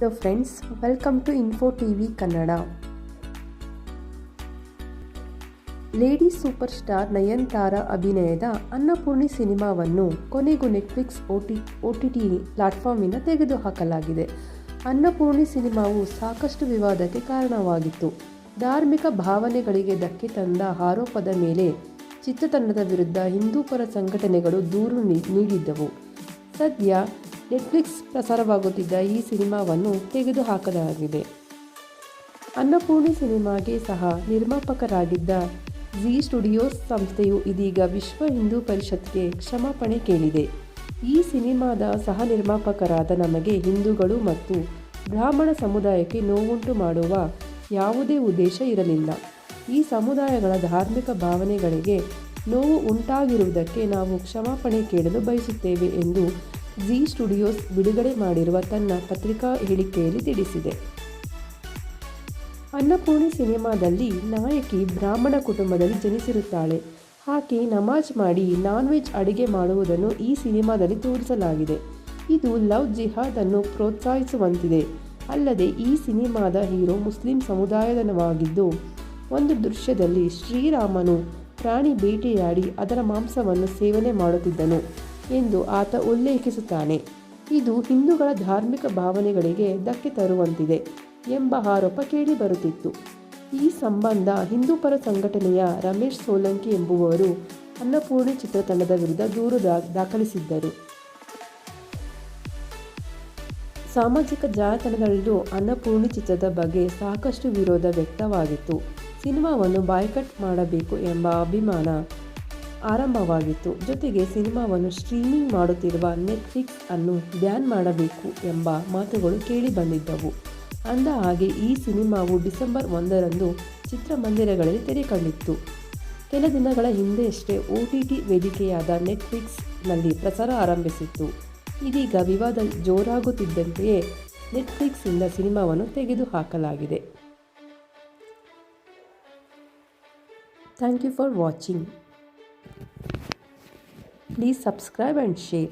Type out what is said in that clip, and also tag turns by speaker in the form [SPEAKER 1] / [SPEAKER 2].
[SPEAKER 1] Hello friends welcome to info T V Kannada lady super star Nayanthara ಅಭಿನಯದ ಅನ್ನಪೂರ್ಣಿ ಸಿನಿಮಾವನ್ನು ಕೊನೆಗೂ Netflix OT O T T ಪ್ಲಾಟ್ಫಾರ್ಮಿಂದ ತೆಗೆದುಹಾಕಲಾಗಿದೆ. ಅನ್ನಪೂರ್ಣಿ ಸಿನಿಮಾವು ಸಾಕಷ್ಟು ವಿವಾದಕ್ಕೆ ಕಾರಣವಾಗಿತ್ತು. ಧಾರ್ಮಿಕ ಭಾವನೆಗಳಿಗೆ ಧಕ್ಕೆ ತಂದ ಆರೋಪದ ಮೇಲೆ ಚಿತ್ರತಂಡದ ವಿರುದ್ಧ ಹಿಂದೂಪರ ಸಂಘಟನೆಗಳು ದೂರು ನೀಡಿದ್ದವು. ಸದ್ಯ ನೆಟ್ಫ್ಲಿಕ್ಸ್ ಪ್ರಸಾರವಾಗುತ್ತಿದ್ದ ಈ ಸಿನಿಮಾವನ್ನು ತೆಗೆದುಹಾಕಲಾಗಿದೆ. ಅನ್ನಪೂರ್ಣಿ ಸಿನಿಮಾಗೆ ಸಹ ನಿರ್ಮಾಪಕರಾಗಿದ್ದ ಜಿ ಸ್ಟುಡಿಯೋಸ್ ಸಂಸ್ಥೆಯು ಇದೀಗ ವಿಶ್ವ ಹಿಂದೂ ಪರಿಷತ್ಗೆ ಕ್ಷಮಾಪಣೆ ಕೇಳಿದೆ. ಈ ಸಿನಿಮಾದ ಸಹ ನಿರ್ಮಾಪಕರಾದ ನಮಗೆ ಹಿಂದೂಗಳು ಮತ್ತು ಬ್ರಾಹ್ಮಣ ಸಮುದಾಯಕ್ಕೆ ನೋವುಂಟು ಮಾಡುವ ಯಾವುದೇ ಉದ್ದೇಶ ಇರಲಿಲ್ಲ. ಈ ಸಮುದಾಯಗಳ ಧಾರ್ಮಿಕ ಭಾವನೆಗಳಿಗೆ ನೋವು ಉಂಟಾಗಿರುವುದಕ್ಕೆ ನಾವು ಕ್ಷಮಾಪಣೆ ಕೇಳಲು ಬಯಸುತ್ತೇವೆ ಎಂದು ಜಿ ಸ್ಟುಡಿಯೋಸ್ ಬಿಡುಗಡೆ ಮಾಡಿರುವ ತನ್ನ ಪತ್ರಿಕಾ ಹೇಳಿಕೆಯಲ್ಲಿ ತಿಳಿಸಿದೆ. ಅನ್ನಪೂರ್ಣಿ ಸಿನಿಮಾದಲ್ಲಿ ನಾಯಕಿ ಬ್ರಾಹ್ಮಣ ಕುಟುಂಬದಲ್ಲಿ ಜನಿಸಿರುತ್ತಾಳೆ. ಆಕೆ ನಮಾಜ್ ಮಾಡಿ ನಾನ್ ವೆಜ್ ಅಡುಗೆ ಮಾಡುವುದನ್ನು ಈ ಸಿನಿಮಾದಲ್ಲಿ ತೋರಿಸಲಾಗಿದೆ. ಇದು ಲವ್ ಜಿಹಾದ್ ಅನ್ನು ಪ್ರೋತ್ಸಾಹಿಸುವಂತಿದೆ. ಅಲ್ಲದೆ ಈ ಸಿನಿಮಾದ ಹೀರೋ ಮುಸ್ಲಿಂ ಸಮುದಾಯದನವಾಗಿದ್ದು ಒಂದು ದೃಶ್ಯದಲ್ಲಿ ಶ್ರೀರಾಮನು ಪ್ರಾಣಿ ಬೇಟೆಯಾಡಿ ಅದರ ಮಾಂಸವನ್ನು ಸೇವನೆ ಮಾಡುತ್ತಿದ್ದನು. ಎಂದು ಆತ ಉಲ್ಲೇಖಿಸುತ್ತಾನೆ. ಇದು ಹಿಂದೂಗಳ ಧಾರ್ಮಿಕ ಭಾವನೆಗಳಿಗೆ ಧಕ್ಕೆ ತರುವಂತಿದೆ ಎಂಬ ಆರೋಪ ಕೇಳಿಬರುತ್ತಿತ್ತು ಈ ಸಂಬಂಧ ಹಿಂದೂಪರ ಸಂಘಟನೆಯ ರಮೇಶ್ ಸೋಲಂಕಿ ಎಂಬುವವರು ಅನ್ನಪೂರ್ಣಿ ಚಿತ್ರತಂಡದ ವಿರುದ್ಧ ದೂರು ದಾಖಲಿಸಿದ್ದರು. ಸಾಮಾಜಿಕ ಜಾಲತಾಣಗಳಲ್ಲೂ ಅನ್ನಪೂರ್ಣಿ ಚಿತ್ರದ ಬಗ್ಗೆ ಸಾಕಷ್ಟು ವಿರೋಧ ವ್ಯಕ್ತವಾಗಿತ್ತು. ಸಿನಿಮಾವನ್ನು ಬಾಯ್ಕಟ್ ಮಾಡಬೇಕು ಎಂಬ ಅಭಿಮಾನ ಆರಂಭವಾಗಿತ್ತು. ಜೊತೆಗೆ ಸಿನಿಮಾವನ್ನು ಸ್ಟ್ರೀಮಿಂಗ್ ಮಾಡುತ್ತಿರುವ ನೆಟ್ಫ್ಲಿಕ್ಸ್ ಅನ್ನು ಬ್ಯಾನ್ ಮಾಡಬೇಕು ಎಂಬ ಮಾತುಗಳು ಕೇಳಿಬಂದಿದ್ದವು ಅಂದ ಹಾಗೆ ಈ ಸಿನಿಮಾವು ಡಿಸೆಂಬರ್ ಒಂದರಂದು ಚಿತ್ರಮಂದಿರಗಳಲ್ಲಿ ತೆರೆ ಕಂಡಿತ್ತು ಕೆಲ ದಿನಗಳ ಹಿಂದೆಯಷ್ಟೇ ಒ ಟಿ ಟಿ ವೇದಿಕೆಯಾದ ನೆಟ್ಫ್ಲಿಕ್ಸ್ನಲ್ಲಿ ಪ್ರಸಾರ ಆರಂಭಿಸಿತ್ತು. ಇದೀಗ ವಿವಾದ ಜೋರಾಗುತ್ತಿದ್ದಂತೆಯೇ ನೆಟ್ಫ್ಲಿಕ್ಸಿಂದ ಸಿನಿಮಾವನ್ನು ತೆಗೆದುಹಾಕಲಾಗಿದೆ. Thank you for watching. Please subscribe and share.